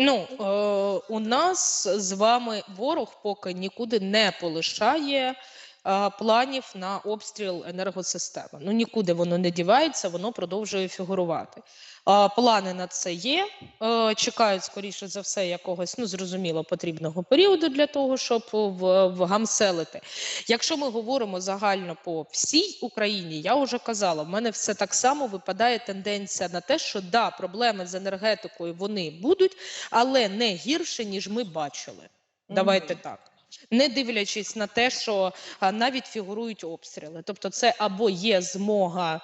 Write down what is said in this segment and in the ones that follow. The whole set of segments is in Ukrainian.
Ну, е, у нас з вами ворог поки нікуди не полишає планів на обстріл енергосистеми. Ну нікуди воно не дівається, воно продовжує фігурувати. Е, плани на це є. Е, чекають, скоріше за все, якогось ну зрозуміло потрібного періоду для того, щоб вгамселити. Якщо ми говоримо загально по всій Україні, я вже казала, в мене все так само випадає тенденція на те, що да, проблеми з енергетикою вони будуть, але не гірше, ніж ми бачили. Давайте Мгм. так. Не дивлячись на те, що навіть фігурують обстріли, тобто це або є змога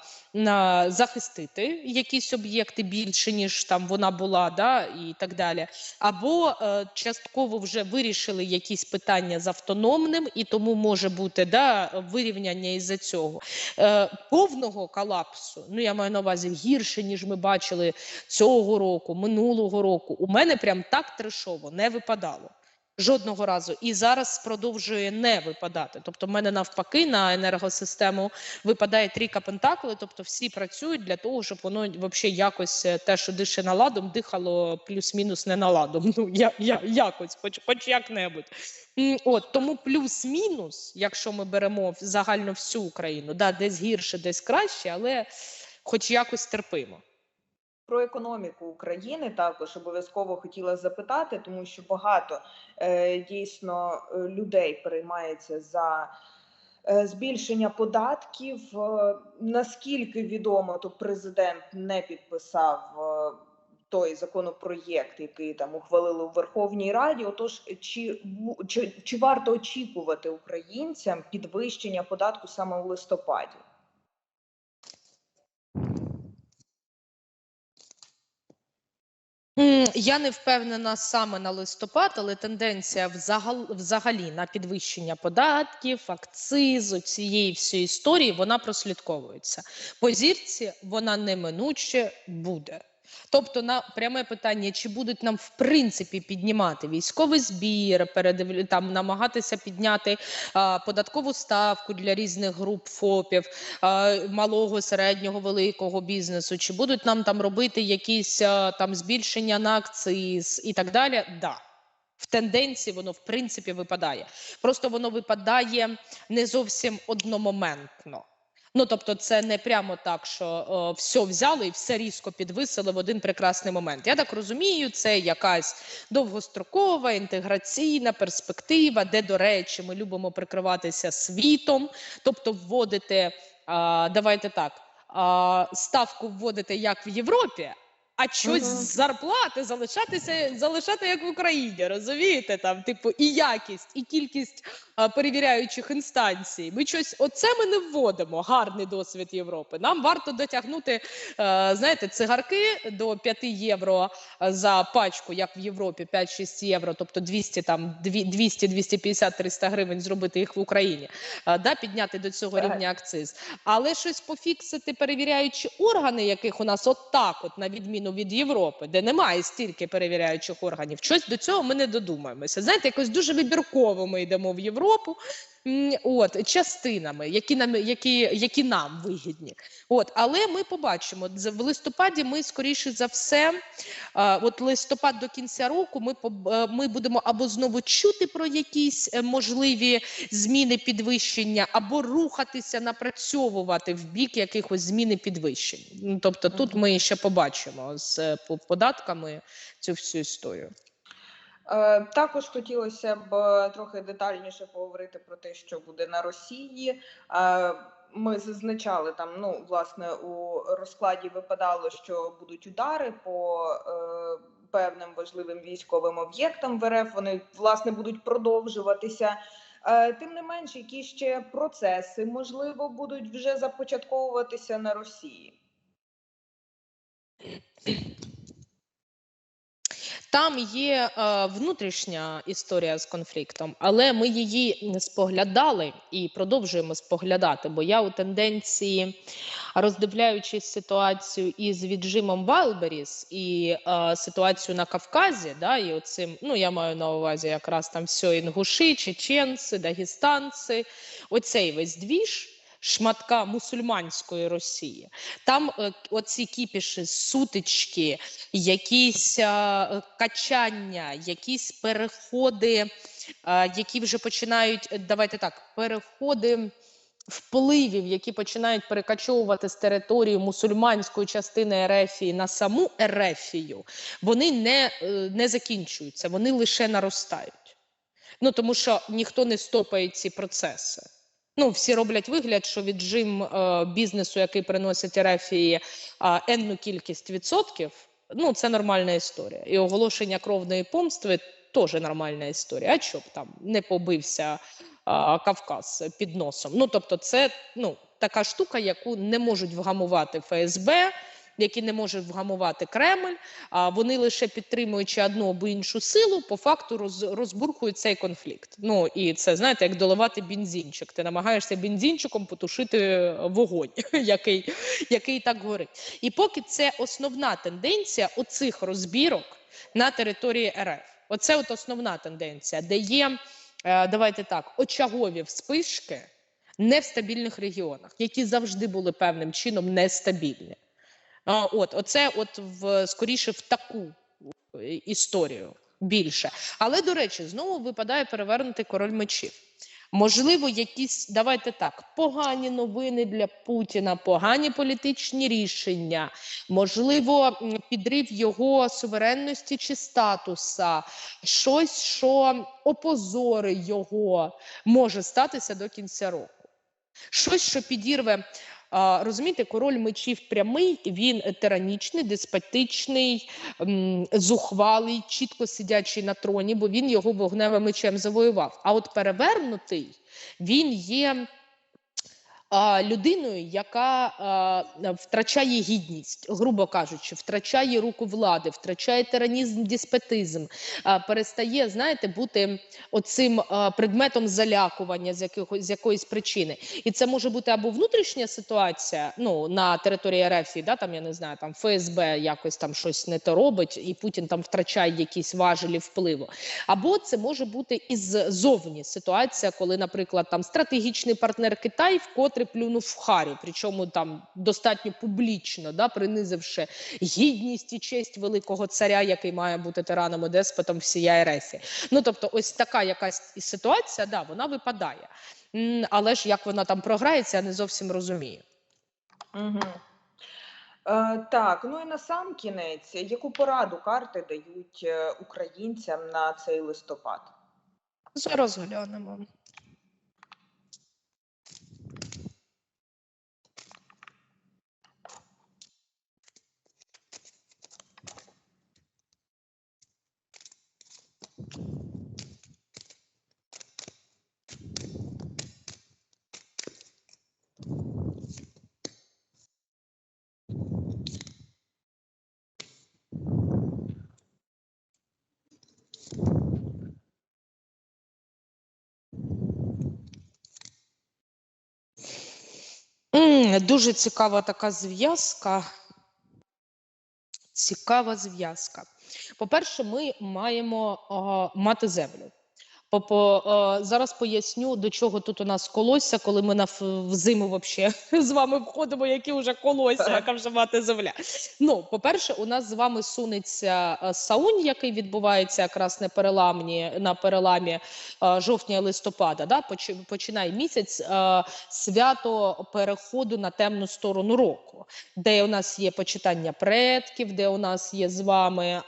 захистити якісь об'єкти більше ніж там вона була, да і так далі, або е, частково вже вирішили якісь питання з автономним, і тому може бути да вирівняння із-за цього е, повного колапсу. Ну я маю на увазі гірше ніж ми бачили цього року, минулого року. У мене прям так трешово не випадало. Жодного разу і зараз продовжує не випадати. Тобто, в мене навпаки на енергосистему випадає трійка пентаклей, тобто всі працюють для того, щоб воно взагалі якось е, те, що дише наладом, дихало плюс-мінус не наладом. Ну я, я якось, хоч хоч як-небудь. От тому плюс-мінус, якщо ми беремо загально всю Україну, да, десь гірше, десь краще, але хоч якось терпимо. Про економіку України також обов'язково хотіла запитати, тому що багато е, дійсно е, людей переймається за е, збільшення податків. Е, наскільки відомо, то президент не підписав е, той законопроєкт, який там ухвалили у Верховній Раді. Отож, чи, чи, чи варто очікувати українцям підвищення податку саме в листопаді? Я не впевнена саме на листопад, але тенденція взагал, взагалі на підвищення податків, акцизу, цієї всієї історії вона прослідковується. По зірці вона неминуче буде. Тобто, на пряме питання, чи будуть нам в принципі піднімати військовий збір, передив... там намагатися підняти а, податкову ставку для різних груп ФОПів, а, малого, середнього, великого бізнесу, чи будуть нам там робити якісь а, там збільшення на акциз і так далі? Да. В тенденції воно в принципі випадає. Просто воно випадає не зовсім одномоментно. Ну тобто, це не прямо так, що о, все взяли і все різко підвисили в один прекрасний момент. Я так розумію, це якась довгострокова інтеграційна перспектива, де, до речі, ми любимо прикриватися світом, тобто вводити, а, давайте так, ставку вводити як в Європі. А щось Мгм. з зарплати залишатися залишати як в Україні, розумієте? Там, типу, і якість, і кількість а, перевіряючих інстанцій. Ми щось, оце ми не вводимо. Гарний досвід Європи. Нам варто дотягнути, е, знаєте, цигарки до 5 євро е, за пачку, як в Європі, 5-6 євро, тобто 200, там, 200, 250, 300 гривень зробити їх в Україні, е, да, підняти до цього Так. рівня акциз. Але щось пофіксити, перевіряючи органи, яких у нас от так, от, на відміну від Європи, де немає стільки перевіряючих органів, щось до цього ми не додумаємося. Знаєте, якось дуже вибірково ми йдемо в Європу. От частинами, які нам які, які нам вигідні, от але ми побачимо в листопаді. Ми скоріше за все, от листопад до кінця року. Ми е, ми будемо або знову чути про якісь е, можливі зміни підвищення, або рухатися, напрацьовувати в бік якихось зміни підвищень. Ну, Тобто, тут ми ще побачимо з е, податками цю всю історію. Е, Також хотілося б е, трохи детальніше поговорити про те, що буде на Росії. Е, Ми зазначали там, ну власне, у розкладі випадало, що будуть удари по е, певним важливим військовим об'єктам в РФ. Вони власне будуть продовжуватися. Е, Тим не менш, які ще процеси можливо будуть вже започатковуватися на Росії. Там є е, внутрішня історія з конфліктом, але ми її не споглядали і продовжуємо споглядати. Бо я у тенденції, роздивляючись ситуацію із віджимом Вайлберіс і е, ситуацію на Кавказі, да, і оцим, ну я маю на увазі якраз там все інгуші, чеченці, дагестанці, оцей весь двіж. Шматка мусульманської Росії. Там е, оці кіпіші, сутички, якісь е, качання, якісь переходи, е, які вже починають, давайте так, переходи впливів, які починають перекачовувати з території мусульманської частини Ерефії на саму Ерефію, вони не, не закінчуються, вони лише наростають. Ну тому що ніхто не стопає ці процеси. Ну, всі роблять вигляд, що віджим е, бізнесу, який приносить Ерефії е, енну кількість відсотків, ну це нормальна історія. І оголошення кровної помстви теж нормальна історія. А щоб там не побився е, Кавказ під носом? Ну тобто, це ну така штука, яку не можуть вгамувати ФСБ. Які не може вгамувати Кремль, а вони лише підтримуючи одну або іншу силу, по факту роз, розбурхують цей конфлікт. Ну і це знаєте, як доливати бензинчик. Ти намагаєшся бензинчиком потушити вогонь, який, який так горить. І поки це основна тенденція оцих розбірок на території РФ. Оце от основна тенденція, де є, е, давайте так, очагові вспишки не в стабільних регіонах, які завжди були певним чином нестабільні. От, оце от в скоріше в таку е, історію більше. Але до речі, знову випадає перевернутий король мечів. Можливо, якісь давайте так, погані новини для Путіна, погані політичні рішення, можливо, підрив його суверенності чи статуса, щось, що опозорить його, може статися до кінця року. Щось, що підірве. Розумієте, король мечів прямий, він тиранічний, деспотичний, зухвалий, чітко сидячий на троні, бо він його вогневим мечем завоював. А от перевернутий він є людиною, яка втрачає гідність, грубо кажучи, втрачає руку влади, втрачає тиранізм, деспотизм, перестає, знаєте, бути оцим предметом залякування з якихось з якоїсь причини. І це може бути або внутрішня ситуація, ну на території РФ, да, там я не знаю, там ФСБ якось там щось не то робить, і Путін там втрачає якісь важелі впливу. Або це може бути іззовні ситуація, коли, наприклад, там стратегічний партнер Китай вкотре плюнув в харю, причому там достатньо публічно, да, принизивши гідність і честь великого царя, який має бути тираном і деспотом всієї РФ. Ну тобто, ось така якась ситуація, да, вона випадає. Але ж як вона там програється, я не зовсім розумію. Угу. Е, так, ну і на сам кінець, яку пораду карти дають е, українцям на цей листопад? Зараз глянемо. Дуже цікава така зв'язка. Цікава зв'язка. По-перше, ми маємо а, мати землю. По, а, зараз поясню, до чого тут у нас колосся, коли ми на в зиму вообще з вами входимо, які вже колосся, яка вже мати земля. Ну, по-перше, у нас з вами сунеться саунь, який відбувається якраз на переламні на переламі а, жовтня і листопада. Да? Починає місяць свято переходу на темну сторону року, де у нас є почитання предків, де у нас є з вами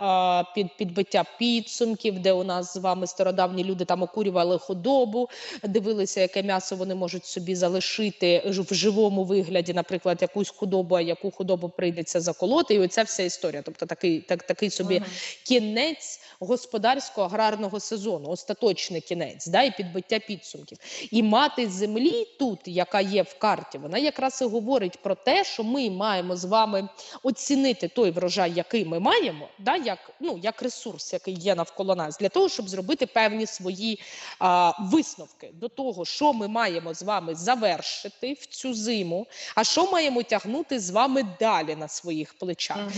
під, підбиття підсумків, де у нас з вами стародавні люди там окурювали худобу, дивилися, яке м'ясо вони можуть собі залишити в живому вигляді, наприклад, якусь худобу, а яку худобу прийдеться заколоти. І оця вся історія. Тобто такий, так, такий собі Мгм. кінець господарського аграрного сезону, остаточний кінець, да, і підбиття підсумків. І мати землі тут, яка є в карті, вона якраз і говорить про те, що ми маємо з вами оцінити той врожай, який ми маємо, да, як, ну, як ресурс, який є навколо нас, для того, щоб зробити певні свої а, висновки до того, що ми маємо з вами завершити в цю зиму, а що маємо тягнути з вами далі на своїх плечах.